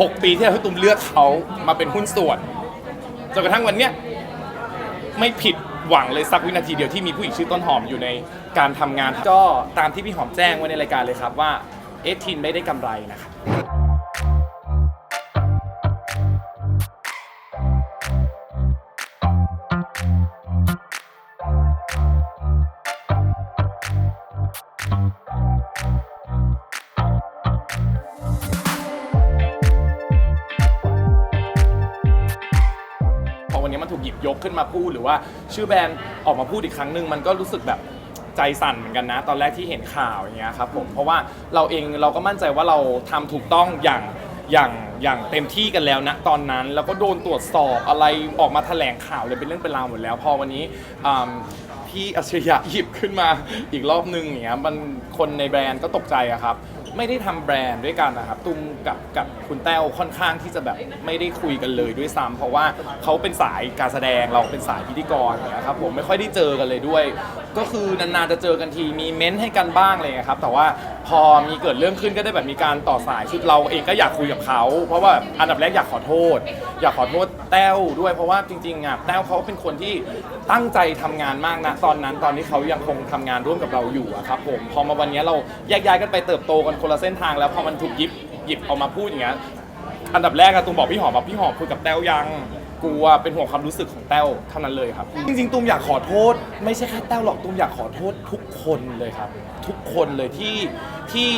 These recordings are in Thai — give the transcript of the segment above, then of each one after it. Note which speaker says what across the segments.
Speaker 1: 6 ปีที่แล้วที่ตุ้มเลือกเขามาเป็นหุ้นส่วนจนกระทั่งวันเนี้ยไม่ผิดหวังเลยสักวินาทีเดียวที่มีผู้หญิงชื่อต้นหอมอยู่ในการทำงานก็ตามที่พี่หอมแจ้งไว้ในรายการเลยครับว่าเอทินไม่ได้กำไรนะครับ นนี้มันถูกหยิบยกขึ้นมาพูดหรือว่าชื่อแบรนด์ออกมาพูดอีกครั้งหนึ่งมันก็รู้สึกแบบใจสั่นเหมือนกันนะ ตอนแรกที่เห็นข่าวอย่างเงี้ยครับผมเพราะว่าเราเองเราก็มั่นใจว่าเราทำถูกต้องอย่างอย่างอย่างเต็มที่กันแล้วนะตอนนั้นแล้วก็โดนตรวจสอบอะไรออกมาแถลงข่าวเลยเป็นเรื่องเป็นราวหมดแล้ว พอวันนี้อ่าพี่อัจฉริยะหยิบขึ้นมาอีกรอบนึงอย่างเงี้ยมันคนในแบรนด์ก็ตกใจอะครับ ไม่ได้ทำแบรนด์ด้วยกันนะครับตุ้มกับกับคุณแต้วค่อนข้างที่จะแบบไม่ได้คุยกันเลยด้วยซ้ำเพราะว่าเขาเป็นสายการแสดงเราเป็นสายพิธีกรนะครับผมไม่ค่อยได้เจอกันเลยด้วยก็คือนานๆจะเจอกันทีมีเม้นต์ให้กันบ้างอะไรเลยครับ แต่ว่าพอมีเกิดเรื่องขึ้นก็ได้แบบมีการต่อสายคือเราเองก็อยากคุยกับเขา เพราะว่าอันดับแรกอยากขอโทษ อยากขอโทษแต้วด้วย เพราะว่าจริงๆอะแต้วเขาเป็นคนที่ตั้งใจทำงานมากนะตอนนั้นตอนที่เขายังคงทำงานร่วมกับเราอยู่อะครับผมพอมาวันนี้เราแยกย้ายกันไปเติบโตกันคนละเส้นทาง แล้วพอมันถูกหยิบหยิบเอามาพูดอย่างเงี้ย อันดับแรกอะตูมบอกพี่หอมว่าพี่หอมคุยกับแต้วยัง กลัวเป็นห่วงความรู้สึกของแต้วเท่านั้นเลยครับ จริงๆตูมอยากขอโทษ ไม่ใช่แค่แต้วหรอกตูมอยากขอโทษทุกคนเลยครับ ทุกคนเลยที่ที่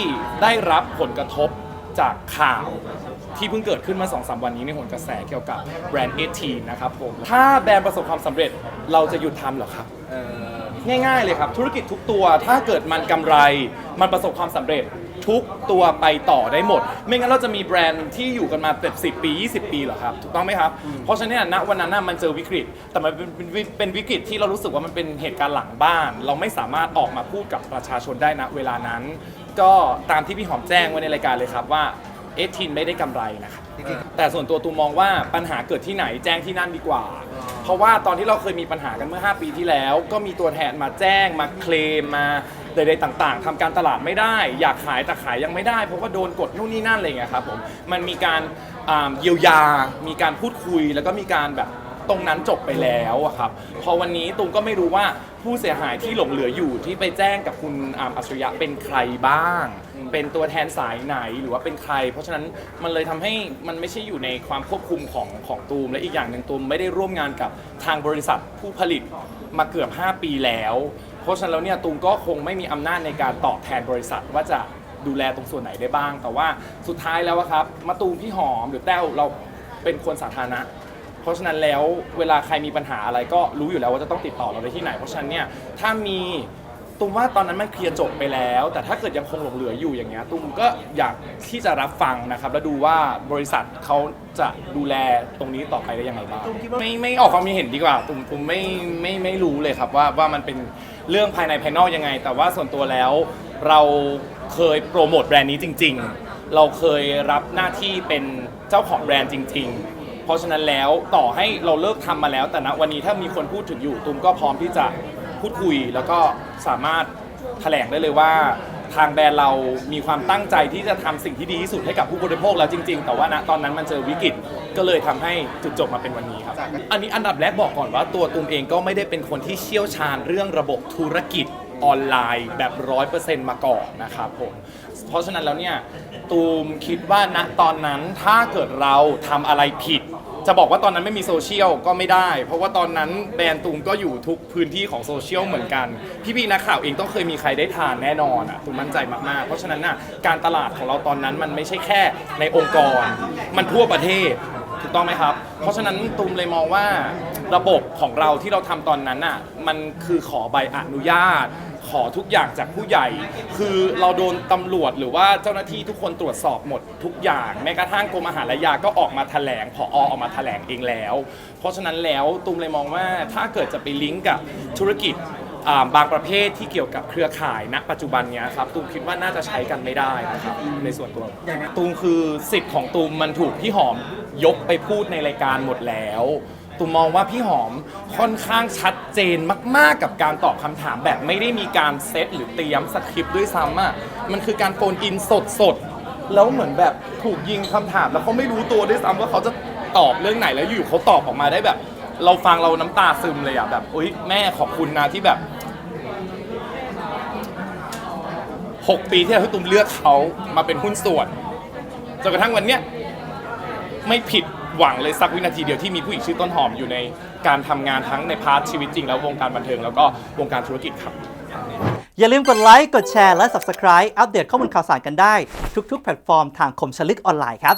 Speaker 1: ได้รับผลกระทบจากข่าวที่เพิ่งเกิดขึ้นมา2อสวันนี้ในโหนกระแสเกี่ยวกับแบรนด์เอทีนะครับผมถ้าแบรนด์ประสบความสำเร็จเราจะหยุดทำเหรอครับ ง่ายๆเลยครับ ธุรกิจทุกตัวถ้าเกิดมันกำไร มันประสบความสำเร็จทุกตัวไปต่อได้หมด ไม่งั้นเราจะมีแบรนด์ที่อยู่กันมาเป็น10ปี 20 ปีเหรอครับ ถูกต้องไหมครับ เพราะฉะนั้นเนยณวันนั้นน่ะมันเจอวิกฤต แต่มันเป็นเป็นวิเป็นวิกฤตที่เรารู้สึกว่ามันเป็นเหตุการณ์หลังบ้าน เราไม่สามารถออกมาพูดกับประชาชนได้ณเวลานั้น ก็ตามที่พี่หอมแจ้งไว้ในรายการเลยครับว่าเอทินไม่ได้กำไรนะครับ แต่ส่วนตัวตูมมองว่าปัญหาเกิดที่ไหนแจ้งที่นั่นดีกว่าเพ ราะว่าตอนที่เราเคยมีปัญหากันเมื่อ 5 ปีที่แล้ว ก็มีตัวแทนมาแจ้งมาเคลมมาใดๆต่างๆทำการตลาดไม่ได้ อยากขายแต่ขายยังไม่ได้ เพราะว่าโดนกดนู่นนี่นั่นอะไรอย่างเงี้ยครับผมมันมีการอ่าเยียวยา มีการพูดคุยแล้วก็มีการแบบ ตรงนั้นจบไปแล้วอะครับ พอวันนี้ตูมก็ไม่รู้ว่าผู้เสียหายที่หลงเหลืออยู่ที่ไปแจ้งกับคุณอามอัจฉริยะเป็นใครบ้าง เป็นตัวแทนสายไหนหรือว่าเป็นใคร เพราะฉะนั้นมันเลยทำให้มันไม่ใช่อยู่ในความควบคุมของของตูมและอีกอย่างหนึ่งตูมไม่ได้ร่วมงานกับทางบริษัทผู้ผลิตมาเกือบ 5 ปีแล้ว เพราะฉะนั้นแล้วเนี่ยตูมก็คงไม่มีอำนาจในการตอบแทนบริษัทว่าจะดูแลตรงส่วนไหนได้บ้าง แต่ว่าสุดท้ายแล้วอะครับมาตูมพี่หอมหรือแต้วเราเป็นคนสาธารณะ เพราะฉะนั้นแล้วเวลาใครมีปัญหาอะไรก็รู้อยู่แล้วว่าจะต้องติดต่อเราได้ที่ไหน เพราะฉะนั้นเนี่ยถ้ามีตุ้มว่าตอนนั้นมันเคลียร์จบไปแล้ว แต่ถ้าเกิดยังคงหลงเหลืออยู่อย่างเงี้ยตุ้มก็อยากที่จะรับฟังนะครับแล้วดูว่าบริษัทเขาจะดูแลตรงนี้ต่อไปได้ยังไงบ้างไม่ไม่ออกความเห็นดีกว่าตุ้มตุ้มไม่ไม่ไม่รู้เลยครับว่าว่ามันเป็นเรื่องภายในภายนอกยังไง แต่ว่าส่วนตัวแล้วเราเคยโปรโมทแบรนด์นี้จริง ๆ เราเคยรับหน้าที่เป็นเจ้าของแบรนด์จริง ๆ ราะฉะนั้นแล้วต่อให้เราเลิกทำมาแล้ว แต่ณวันนี้ถ้ามีคนพูดถึงอยู่ตุ้มก็พร้อมที่จะพูดคุย แล้วก็สามารถแถลงได้เลยว่า ทางแบรนด์เรามีความตั้งใจที่จะทำสิ่งที่ดีที่สุดให้กับผู้บริโภคแล้วจริง ๆ แต่ว่าณตอนนั้นมันเจอวิกฤตก็เลยทำให้จุดจบมาเป็นวันนี้ครับ อันนี้อันดับแรกบอกก่อนว่าตัวตุ้มเองก็ไม่ได้เป็นคนที่เชี่ยวชาญเรื่องระบบธุรกิจออนไลน์แบบร้อยเปอร์เซ็นต์มาก่อนนะครับผม เพราะฉะนั้นแล้วเนี่ยตูมคิดว่าณตอนนั้นถ้าเกิดเราทำอะไรผิด จะบอกว่าตอนนั้นไม่มีโซเชียลก็ไม่ได้ เพราะว่าตอนนั้นแบรนด์ตูมก็อยู่ทุกพื้นที่ของโซเชียลเหมือนกัน พี่ๆนักข่าวเองต้องเคยมีใครได้ทานแน่นอนอะตูมมั่นใจมากๆ เพราะฉะนั้นน่ะการตลาดของเราตอนนั้นมันไม่ใช่แค่ในองค์กร มันทั่วประเทศถูกต้องไหมครับ เพราะฉะนั้นตูมเลยมองว่าระบบของเราที่เราทำตอนนั้นน่ะมันคือขอใบอนุญาต ขอทุกอย่างจากผู้ใหญ่ คือเราโดนตำรวจหรือว่าเจ้าหน้าที่ทุกคนตรวจสอบหมดทุกอย่างแม้กระทั่งกรมอาหารและยาก็ออกมาแถลงผอออกมาแถลงเองแล้ว เพราะฉะนั้นแล้วตูมเลยมองว่าถ้าเกิดจะไปลิงก์กับธุรกิจอ่าบางประเภทที่เกี่ยวกับเครือข่ายณปัจจุบันเนี้ยครับตูมคิดว่าน่าจะใช้กันไม่ได้นะครับในส่วนตัวตูมคือสิทธิ์ของตูมมันถูกพี่หอมยกไปพูดในรายการหมดแล้ว ตูมมองว่าพี่หอมค่อนข้างชัดเจนมาก ๆ กับการตอบคำถามแบบไม่ได้มีการเซตหรือเตรียมสคริปต์ด้วยซ้ำอะมันคือการโฟนอินสดสดๆแล้วเหมือนแบบถูกยิงคำถาม แล้วเขาไม่รู้ตัวด้วยซ้ำว่าเขาจะตอบเรื่องไหนแล้วอยู่เขาตอบออกมาได้แบบ เราฟังเราน้ำตาซึมเลยอะแบบอุ้ยแม่ขอบคุณนะที่แบบ 6 ปีที่แล้วที่ตุ้มเลือกเขามาเป็นหุ้นส่วนจนกระทั่งวันเนี้ยไม่ผิด หวังเลยสักวินาทีเดียวที่มีผู้หญิงชื่อต้นหอมอยู่ในการทำงานทั้งในพาร์ทชีวิตจริงแล้ววงการบันเทิงแล้วก็วงการธุรกิจครับ
Speaker 2: อย่าลืมกดไลค์ กดแชร์ และ Subscribe อัปเดตข้อมูลข่าวสารกันได้ ทุกๆ แพลตฟอร์มทางคมชลึกออนไลน์ครับ